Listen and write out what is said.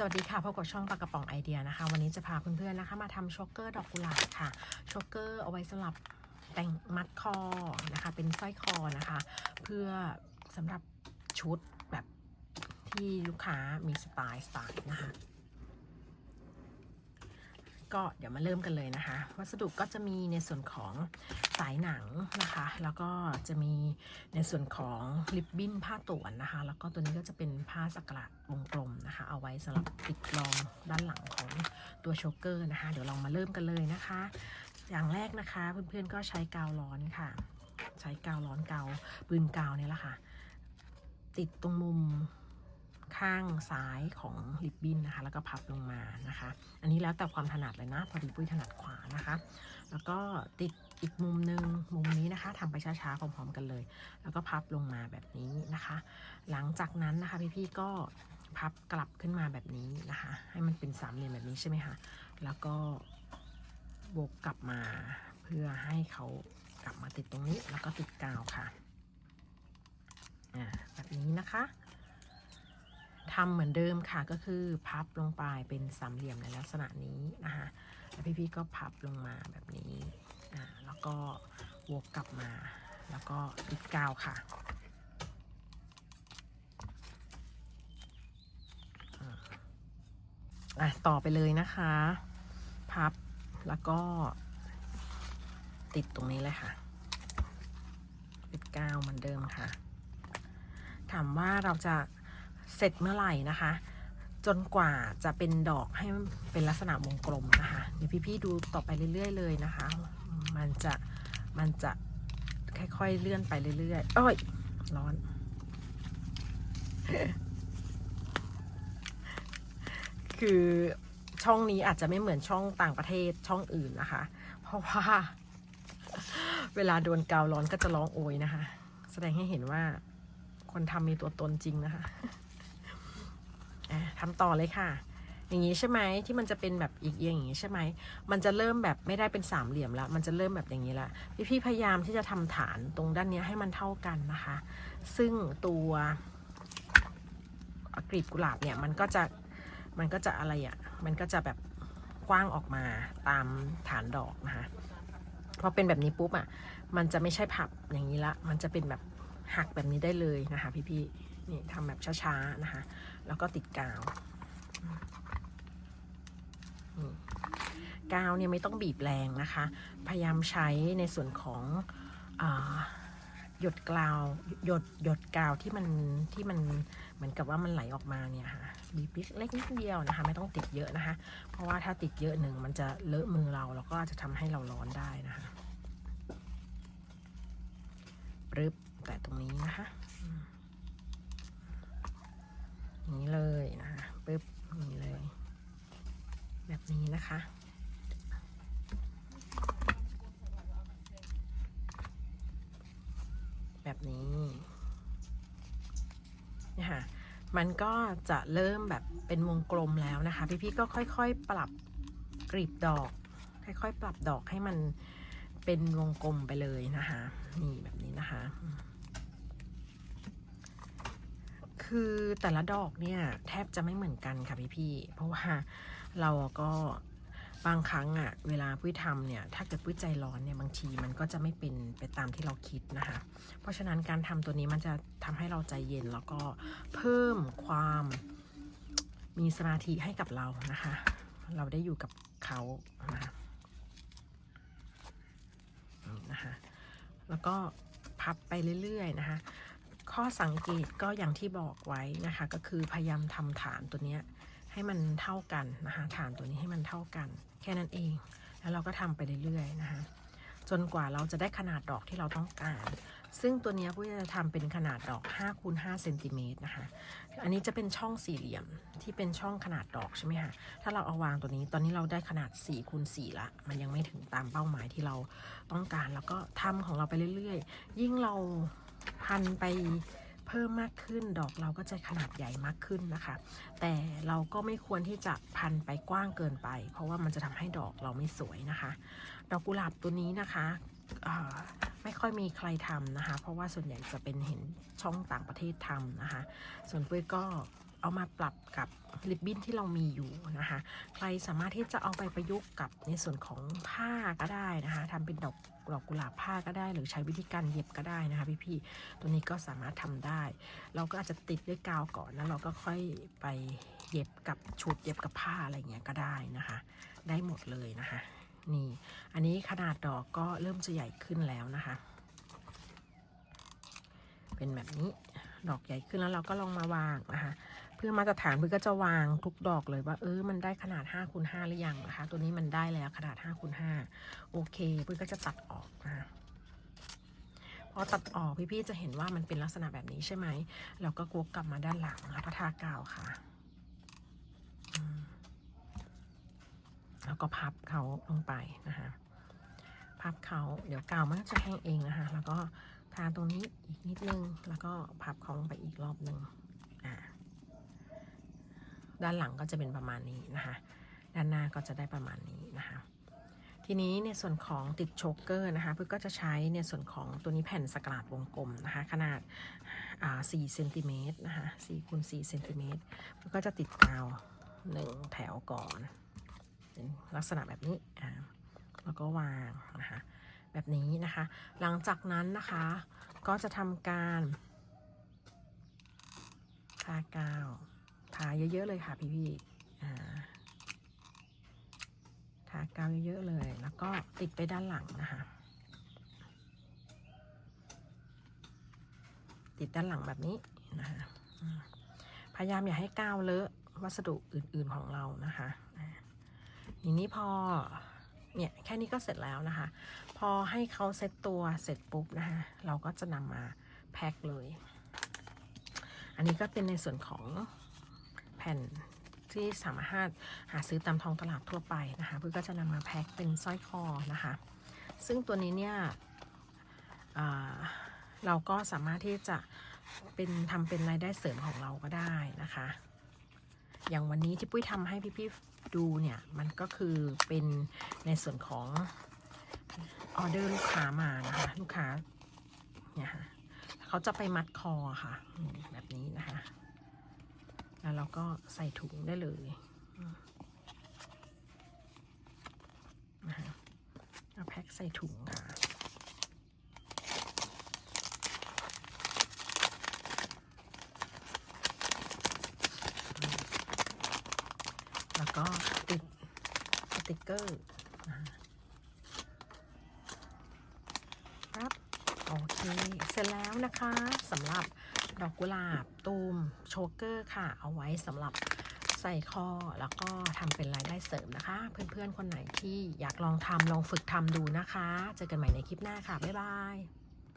สวัสดีค่ะพบกับช่องปากกระป๋องไอเดียนะคะ วันนี้จะพาเพื่อนๆนะคะ มาทำช็อกเกอร์ดอกกุหลาบค่ะช็อกเกอร์เอาไว้สำหรับแต่งมัดคอนะคะ เป็นสร้อยคอนะคะ เพื่อสำหรับชุดแบบที่ลูกค้ามีสไตล์สไตล์นะคะ ก็เดี๋ยวมาเริ่มกันเลยนะคะ วัสดุก็จะมีในส่วนของ สายหนังนะคะ แล้วก็จะมีในส่วนของริบบิ้นผ้าต่วนนะคะ แล้วก็ตัวนี้ก็จะเป็นผ้าสักหลาดวงกลมนะคะ เอาไว้สำหรับติดรองด้านหลังของตัวโชกเกอร์นะคะ เดี๋ยวเรามาเริ่มกันเลยนะคะ อย่างแรกนะคะเพื่อนๆก็ใช้กาวร้อนค่ะ ใช้กาวร้อนกาวปืนกาวเนี่ยแหละค่ะ ติดตรงมุม ข้างซ้ายของริบบิ้นนะคะ แล้วก็พับลงมานะคะ อันนี้แล้วแต่ความถนัดเลยนะ พอดีปุ้ยถนัดขวานะคะ แล้วก็ติดอีกมุมหนึ่งมุมนี้นะคะทำไปช้าๆพร้อมๆกันเลย แล้วก็พับลงมาแบบนี้นะคะ หลังจากนั้นนะคะพี่ๆก็พับกลับขึ้นมาแบบนี้นะคะ ให้มันเป็นสามเหลี่ยมแบบนี้ใช่ไหมคะแล้วก็วกกลับมาเพื่อให้เขากลับมาติดตรงนี้แล้วก็ติดกาวค่ะอ่าแบบนี้นะคะ ทำเหมือนเดิมค่ะก็คือพับลงไปเป็นสามเหลี่ยมในลักษณะนี้นะคะแล้วพี่ๆก็พับลงมาแบบนี้อ่าแล้วก็วกกลับมา แล้วก็ติดกาวค่ะอะต่อไปเลยนะคะ พับแล้วก็ติดตรงนี้เลยค่ะติดกาวเหมือนเดิมค่ะ ถามว่าเราจะ เสร็จเมื่อไหร่นะคะ จนกว่าจะเป็นดอกให้เป็นลักษณะวงกลมนะคะ เดี๋ยวพี่ๆดูต่อไปเรื่อยๆเลยนะคะ มันจะมันจะค่อยๆเลื่อนไปเรื่อยๆ โอ้ย ร้อน คือช่องนี้อาจจะไม่เหมือนช่องต่างประเทศช่องอื่นนะคะ เพราะว่า เวลาโดนกาวร้อนก็จะร้องโอยนะคะ แสดงให้เห็นว่าคนทำมีตัวตนจริงนะคะ อะทำต่อเลยค่ะ อย่างนี้ใช่ไหมที่มันจะเป็นแบบอีกเอียงอย่างนี้ใช่ไหมมันจะเริ่มแบบไม่ได้เป็นสามเหลี่ยมแล้วมันจะเริ่มแบบอย่างนี้ละพี่พี่พยายามที่จะทำฐานตรงด้านนี้ให้มันเท่ากันนะคะ ซึ่งตัวกลีบกุหลาบเนี่ยมันก็จะมันก็จะอะไรอะ่ะมันก็จะแบบกว้างออกมาตามฐานดอกนะคะพอเป็นแบบนี้ปุ๊บอะ่ะมันจะไม่ใช่พับอย่างนี้ละ มันจะเป็นแบบ หักแบบนี้ได้เลยนะคะพี่ๆนี่ทำแบบช้าๆนะคะ แล้วก็ติดกาวกาวเนี่ยไม่ต้องบีบแรงนะคะ พยายามใช้ในส่วนของอหยดกาวหยดหยดกาวที่มันที่มันเหมือนกับว่ามันไหลออกมาเนี่ยค่ะบีบเล็กนิดเดียวนะคะ ไม่ต้องติดเยอะนะคะ เพราะว่าถ้าติดเยอะหนึ่งมันจะเลอะมือเราแล้วก็จะทำให้เราร้อนได้นะคะปรึบ แต่ตรงนี้นะคะนี้เลยนะคะปึ๊บนี้เลย แบบนี้นะคะแบบนี้นี่ค่ะ มันก็จะเริ่มแบบเป็นวงกลมแล้วนะคะ พี่ๆก็ค่อยๆปรับกรีบดอก ค่อยๆ ปรับดอกให้มันเป็นวงกลมไปเลยนะคะ นี่แบบนี้นะคะ คือแต่ละดอกเนี่ยแทบจะไม่เหมือนกันค่ะพี่ๆเพราะว่าเราก็บางครั้งอะเวลาปุ้ยทำเนี่ยถ้าเกิดปุ้ยใจร้อนเนี่ยบางทีมันก็จะไม่เป็นไปตามที่เราคิดนะคะ เพราะฉะนั้นการทำตัวนี้มันจะทำให้เราใจเย็นแล้วก็เพิ่มความมีสมาธิให้กับเรานะคะ เราได้อยู่กับเขานะคะนะคะแล้วก็พับไปเรื่อยๆนะคะ ข้อสังเกตก็อย่างที่บอกไว้นะคะ ก็คือพยายามทำฐานตัวเนี้ยให้มันเท่ากันนะคะฐานตัวนี้ให้มันเท่ากัน แค่นั้นเอง แล้วเราก็ทำไปเรื่อยๆนะคะจนกว่าเราจะได้ขนาดดอกที่เราต้องการ ซึ่งตัวนี้ยปุ้จะทำเป็นขนาดดอก5คูณ5เซนติเมตรนะคะ อันนี้จะเป็นช่องสี่เหลี่ยมที่เป็นช่องขนาดดอกใช่ไหมคะ ถ้าเราเอาวางตัวนี้ ตอนนี้เราได้ขนาด4คูณ4ละ มันยังไม่ถึงตามเป้าหมายที่เราต้องการ แล้วก็ทำของเราไปเรื่อย ๆ ยิ่งเรา พันไปเพิ่มมากขึ้น ดอกเราก็จะขนาดใหญ่มากขึ้นนะคะ แต่เราก็ไม่ควรที่จะพันไปกว้างเกินไป เพราะว่ามันจะทำให้ดอกเราไม่สวยนะคะ ดอกกุหลาบตัวนี้นะคะไม่ค่อยมีใครทำนะคะ เพราะว่าส่วนใหญ่จะเป็นเห็นช่องต่างประเทศทำนะคะ ส่วนปุ้ยก็ เอามาปรับกับริบบิ้นที่เรามีอยู่นะคะ ใครสามารถที่จะเอาไปประยุกต์กับในส่วนของผ้าก็ได้นะคะทำเป็นดอกดอกกุหลาบผ้าก็ได้ หรือใช้วิธีการเย็บก็ได้นะคะพี่ ๆ ตัวนี้ก็สามารถทำได้ เราก็อาจจะติดด้วยกาวก่อนแล้วเราก็ค่อยไปเย็บกับชุดเย็บกับผ้าอะไรเงี้ยก็ได้นะคะ ได้หมดเลยนะคะ นี่ อันนี้ขนาดดอกก็เริ่มจะใหญ่ขึ้นแล้วนะคะ เป็นแบบนี้ดอกใหญ่ขึ้นแล้วเราก็ลองมาวางนะคะ เพื่อมาตรฐานเพื่อก็จะวางทุกดอกเลยว่าเออมันได้ขนาด5คูณ5หรือยังนะคะ ตัวนี้มันได้แล้วขนาด5คูณ5โอเคเพื่อก็จะตัดออกนะพอตัดออกพี่ๆจะเห็นว่ามันเป็นลักษณะแบบนี้ใช่ไหมเราก็กวกกลับมาด้านหลังแล้วก็ทากาวค่ะแล้วก็พับเขาลงไปนะคะพับเขาเดี๋ยวกาวมันก็จะแห้งเองนะคะ แล้วก็ทาตรงนี้อีกนิดนึง แล้วก็พับเขาลงไปอีกรอบหนึ่ง ด้านหลังก็จะเป็นประมาณนี้นะคะ ด้านหน้าก็จะได้ประมาณนี้นะคะ ทีนี้ในส่วนของติดโชกเกอร์นะคะเพื่อก็จะใช้ในส่วนของตัวนี้แผ่นสกราดวงกลมนะคะ ขนาดา4เซนติเมตรนะคะ4คูณ4เซนติเมตรเพื่อก็จะติดกาวหนึ่งแถวก่อนเป็นลักษณะแบบนี้อ่าแล้วก็วางนะคะแบบนี้นะคะ หลังจากนั้นนะคะก็จะทำการทากาว ทาเยอะๆเลยค่ะพี่ๆอ่ทากาวเยอะๆเลย แล้วก็ติดไปด้านหลังนะคะ ติดด้านหลังแบบนี้นะคะพยายามอย่าให้กาวเลอะวัสดุอื่นๆของเรานะคะอ่าทีนี้พอเนี่ยแค่นี้ก็เสร็จแล้วนะคะ พอให้เขาเซ็ตตัวเสร็จปุ๊บนะคะเราก็จะนำมาแพ็คเลย อันนี้ก็เป็นในส่วนของ ผ่นที่สามารถหาซื้อตามท้องตลาดทั่วไปนะคะเพื่อก็จะนำมาแพ็คเป็นสร้อยคอนะคะ ซึ่งตัวนี้เนี่ยเราก็สามารถที่จะเป็นทำเป็นรายได้เสริมของเราก็ได้นะคะ อย่างวันนี้ที่ปุ้ยทำให้พี่ๆดูเนี่ยมันก็คือเป็นในส่วนของออเดอร์ลูกค้ามานะคะ ลูกค้าเนี่ยค่ะเขาจะไปมัดคอค่ะแบบนี้นะคะ แล้วเราก็ใส่ถุงได้เลยนะคะเอาแพ็คใส่ถุงค่ะ แล้วก็ติดสติกเกอร์นะครับ โอเค เสร็จแล้วนะคะสำหรับ ดอกกุหลาบตูมโชกเกอร์ค่ะ เอาไว้สำหรับใส่คอแล้วก็ทำเป็นรายได้เสริมนะคะ เพื่อนๆ คนไหนที่อยากลองทำลองฝึกทำดูนะคะ เจอกันใหม่ในคลิปหน้าค่ะ บ๊ายบาย